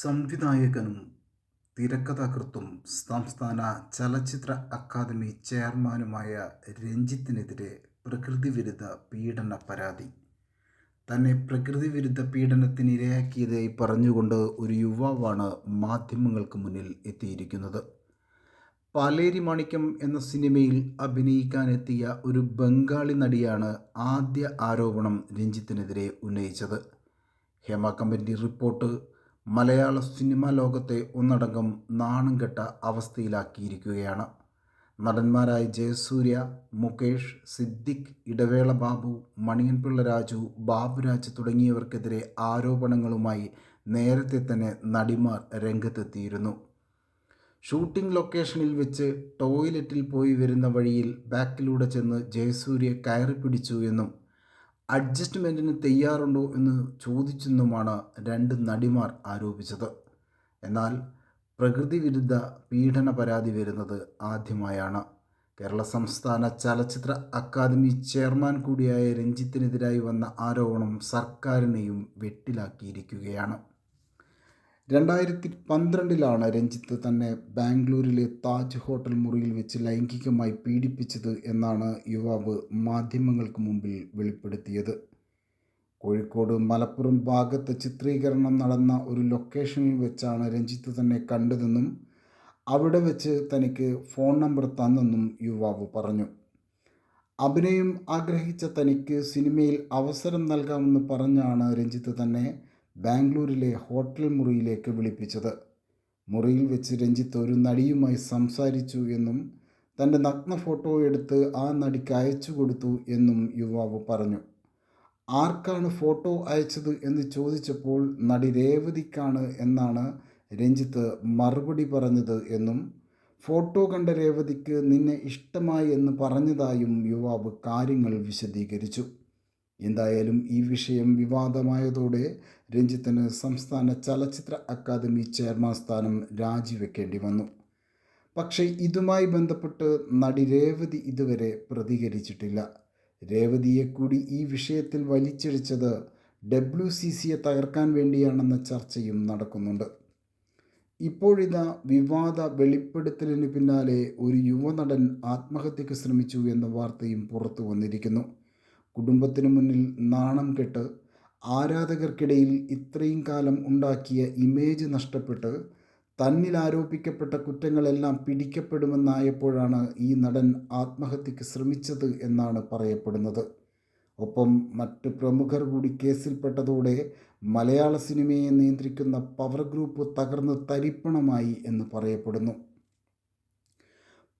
സംവിധായകനും തിരക്കഥാകൃത്തും സംസ്ഥാന ചലച്ചിത്ര അക്കാദമി ചെയർമാനുമായ രഞ്ജിത്തിനെതിരെ പ്രകൃതിവിരുദ്ധ പീഡന പരാതി. തന്നെ പ്രകൃതിവിരുദ്ധ പീഡനത്തിന് ഇരയാക്കിയതായി പറഞ്ഞുകൊണ്ട് ഒരു യുവാവാണ് മാധ്യമങ്ങൾക്ക് മുന്നിൽ എത്തിയിരിക്കുന്നത്. പാലേരി മാണിക്യം എന്ന സിനിമയിൽ അഭിനയിക്കാനെത്തിയ ഒരു ബംഗാളി നടിയാണ് ആദ്യ ആരോപണം രഞ്ജിത്തിനെതിരെ ഉന്നയിച്ചത്. ഹേമ കമ്പനി റിപ്പോർട്ട് മലയാള സിനിമാ ലോകത്തെ ഒന്നടങ്കം നാണം കെട്ട അവസ്ഥയിലാക്കിയിരിക്കുകയാണ്. നടന്മാരായ ജയസൂര്യ മുകേഷ് സിദ്ദിഖ് ഇടവേള ബാബു മണിയൻപിള്ള രാജു ബാബുരാജ് തുടങ്ങിയവർക്കെതിരെ ആരോപണങ്ങളുമായി നേരത്തെ തന്നെ നടിമാർ രംഗത്തെത്തിയിരുന്നു. ഷൂട്ടിംഗ് ലൊക്കേഷനിൽ വെച്ച് ടോയ്ലറ്റിൽ പോയി വരുന്ന വഴിയിൽ ബാക്കിലൂടെ ചെന്ന് ജയസൂര്യ കയറി പിടിച്ചു എന്നും അഡ്ജസ്റ്റ്മെന്റിന് തയ്യാറുണ്ടോ എന്ന് ചോദിച്ചെന്നുമാണ് രണ്ട് നടിമാർ ആരോപിച്ചത്. എന്നാൽ പ്രകൃതി വിരുദ്ധ പീഡന പരാതി വരുന്നത് ആദ്യമായാണ്. കേരള സംസ്ഥാന ചലച്ചിത്ര അക്കാദമി ചെയർമാൻ കൂടിയായ രഞ്ജിത്തിനെതിരായി വന്ന ആരോപണം സർക്കാരിനെയും വെട്ടിലാക്കിയിരിക്കുകയാണ്. രണ്ടായിരത്തി പന്ത്രണ്ടിലാണ് രഞ്ജിത്ത് തന്നെ ബാംഗ്ലൂരിലെ താജ് ഹോട്ടൽ മുറിയിൽ വെച്ച് ലൈംഗികമായി പീഡിപ്പിച്ചത് എന്നാണ് യുവാവ് മാധ്യമങ്ങൾക്ക് മുമ്പിൽ വെളിപ്പെടുത്തിയത്. കോഴിക്കോട് മലപ്പുറം ഭാഗത്ത് ചിത്രീകരണം നടന്ന ഒരു ലൊക്കേഷനിൽ വെച്ചാണ് രഞ്ജിത്ത് തന്നെ കണ്ടതെന്നും അവിടെ വെച്ച് തനിക്ക് ഫോൺ നമ്പർ തന്നെന്നും യുവാവ് പറഞ്ഞു. അഭിനയം ആഗ്രഹിച്ച തനിക്ക് സിനിമയിൽ അവസരം നൽകാമെന്ന് പറഞ്ഞാണ് രഞ്ജിത്ത് തന്നെ ബാംഗ്ലൂരിലെ ഹോട്ടൽ മുറിയിലേക്ക് വിളിപ്പിച്ചത്. മുറിയിൽ വെച്ച് രഞ്ജിത്ത് ഒരു നടിയുമായി സംസാരിച്ചു എന്നും തന്റെ നഗ്ന ഫോട്ടോ എടുത്ത് ആ നടിക്ക് അയച്ചു കൊടുത്തു എന്നും യുവാവ് പറഞ്ഞു. ആർക്കാണ് ഫോട്ടോ അയച്ചത് എന്ന് ചോദിച്ചപ്പോൾ നടി രേവതിക്കാണ് എന്നാണ് രഞ്ജിത്ത് മറുപടി പറഞ്ഞത് എന്നും ഫോട്ടോ കണ്ട രേവതിക്ക് നിന്നെ ഇഷ്ടമായി എന്ന് പറഞ്ഞതായും യുവാവ് കാര്യങ്ങൾ വിശദീകരിച്ചു. എന്തായാലും ഈ വിഷയം വിവാദമായതോടെ രഞ്ജിത്തിന് സംസ്ഥാന ചലച്ചിത്ര അക്കാദമി ചെയർമാൻ സ്ഥാനം രാജിവെക്കേണ്ടി വന്നു. പക്ഷേ ഇതുമായി ബന്ധപ്പെട്ട് നടി രേവതി ഇതുവരെ പ്രതികരിച്ചിട്ടില്ല. രേവതിയെ കൂടി ഈ വിഷയത്തിൽ വലിച്ചിഴച്ചത് ഡബ്ല്യു സി സിയെ തകർക്കാൻ വേണ്ടിയാണെന്ന ചർച്ചയും നടക്കുന്നുണ്ട്. ഇപ്പോഴിതാ വിവാദ വെളിപ്പെടുത്തലിന് പിന്നാലെ ഒരു യുവനടൻ ആത്മഹത്യക്ക് ശ്രമിച്ചു എന്ന വാർത്തയും പുറത്തു വന്നിരിക്കുന്നു. കുടുംബത്തിനു മുന്നിൽ നാണം കെട്ട് ആരാധകർക്കിടയിൽ ഇത്രയും കാലം ഉണ്ടാക്കിയ ഇമേജ് നഷ്ടപ്പെട്ട് തന്നിൽ ആരോപിക്കപ്പെട്ട കുറ്റങ്ങളെല്ലാം പിടിക്കപ്പെടുമെന്നായപ്പോഴാണ് ഈ നടൻ ആത്മഹത്യക്ക് ശ്രമിച്ചത് എന്നാണ് പറയപ്പെടുന്നത്. ഒപ്പം മറ്റ് പ്രമുഖർ കൂടി കേസിൽപ്പെട്ടതോടെ മലയാള സിനിമയെ നിയന്ത്രിക്കുന്ന പവർ ഗ്രൂപ്പ് തകർന്ന് തരിപ്പണമായി എന്ന് പറയപ്പെടുന്നു.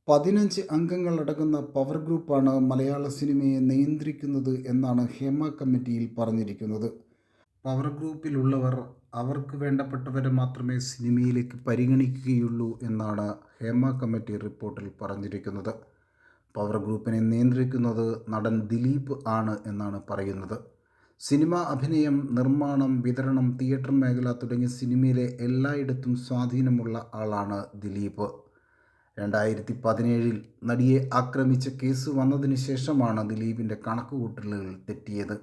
പതിനഞ്ച് അംഗങ്ങളടങ്ങുന്ന പവർ ഗ്രൂപ്പാണ് മലയാള സിനിമയെ നിയന്ത്രിക്കുന്നത് എന്നാണ് ഹേമ കമ്മിറ്റിയിൽ പറഞ്ഞിരിക്കുന്നത്. പവർ ഗ്രൂപ്പിലുള്ളവർ അവർക്ക് വേണ്ടപ്പെട്ടവരെ മാത്രമേ സിനിമയിലേക്ക് പരിഗണിക്കുകയുള്ളൂ എന്നാണ് ഹേമ കമ്മിറ്റി റിപ്പോർട്ടിൽ പറഞ്ഞിരിക്കുന്നത്. പവർ ഗ്രൂപ്പിനെ നിയന്ത്രിക്കുന്നത് നടൻ ദിലീപ് ആണ് എന്നാണ് പറയുന്നത്. സിനിമ അഭിനയം നിർമ്മാണം വിതരണം തിയേറ്റർ മേഖല തുടങ്ങിയ സിനിമയിലെ എല്ലായിടത്തും സ്വാധീനമുള്ള ആളാണ് ദിലീപ്. രണ്ടായിരത്തി പതിനേഴിൽ നടിയെ ആക്രമിച്ച കേസ് വന്നതിന് ശേഷമാണ് ദിലീപിന്റെ കണക്കുകൂട്ടലുകൾ തെറ്റിയത്.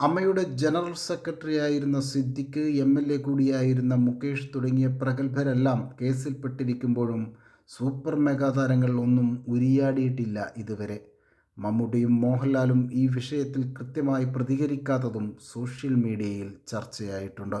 അമ്മയുടെ ജനറൽ സെക്രട്ടറി ആയിരുന്ന സിദ്ദിഖ് എം എൽ എ കൂടിയായിരുന്ന മുകേഷ് തുടങ്ങിയ പ്രഗത്ഭരെല്ലാം കേസിൽപ്പെട്ടിരിക്കുമ്പോഴും സൂപ്പർ മെഗാതാരങ്ങൾ ഒന്നും ഉരിയാടിയിട്ടില്ല ഇതുവരെ. മമ്മൂട്ടിയും മോഹൻലാലും ഈ വിഷയത്തിൽ കൃത്യമായി പ്രതികരിക്കാത്തതും സോഷ്യൽ മീഡിയയിൽ ചർച്ചയായിട്ടുണ്ട്.